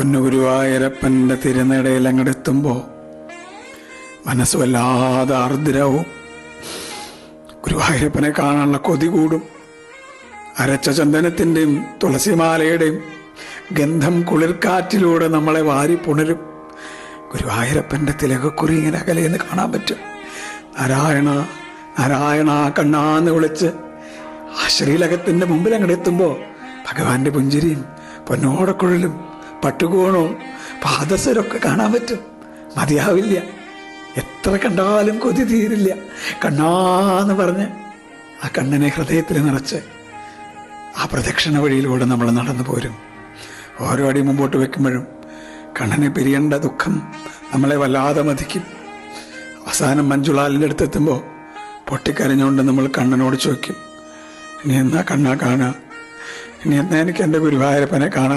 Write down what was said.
പൊന്നുഗുരുവായൂരപ്പന്റെ തിരുനടയിൽ അങ്ങടെത്തുമ്പോൾ മനസ്സ് വല്ലാതെ ആർദ്രവും ഗുരുവായൂരപ്പനെ കാണാനുള്ള കൊതി കൂടും. അരച്ച ചന്ദനത്തിന്റെയും തുളസിമാലയുടെയും ഗന്ധം കുളിർക്കാറ്റിലൂടെ നമ്മളെ വാരി പുണരും. ഗുരുവായൂരപ്പന്റെ തിലകക്കുറി ഇങ്ങനെ അകലെയെന്ന് കാണാൻ പറ്റും. നാരായണ നാരായണ കണ്ണാന്ന് വിളിച്ച് ആ ശ്രീലകത്തിന്റെ മുമ്പിൽ അങ്ങോട്ട് എത്തുമ്പോൾ ഭഗവാന്റെ പുഞ്ചിരിയും പൊന്നോടക്കുഴലും പട്ടുകോണവും പാദസരൊക്കെ കാണാൻ പറ്റും. മതിയാവില്ല. എത്ര കണ്ടാലും കൊതി തീരില്ല. കണ്ണാന്ന് പറഞ്ഞ് ആ കണ്ണനെ ഹൃദയത്തിൽ നിറച്ച് ആ പ്രദക്ഷിണ വഴിയിലൂടെ നമ്മൾ നടന്നു പോരും. ഓരോ അടി മുമ്പോട്ട് വെക്കുമ്പോഴും കണ്ണനെ പിരിയേണ്ട ദുഃഖം നമ്മളെ വല്ലാതെ മതിക്കും. അവസാനം മഞ്ജുളാലിന്റെ അടുത്തെത്തുമ്പോൾ പൊട്ടിക്കരഞ്ഞുകൊണ്ട് നമ്മൾ കണ്ണനോട് ചോദിക്കും ഇനി എന്നാ കണ്ണാ കാണുക ഇനി എന്നാ എനിക്ക് എന്റെ ഗുരുവായൂരപ്പനെ കാണാൻ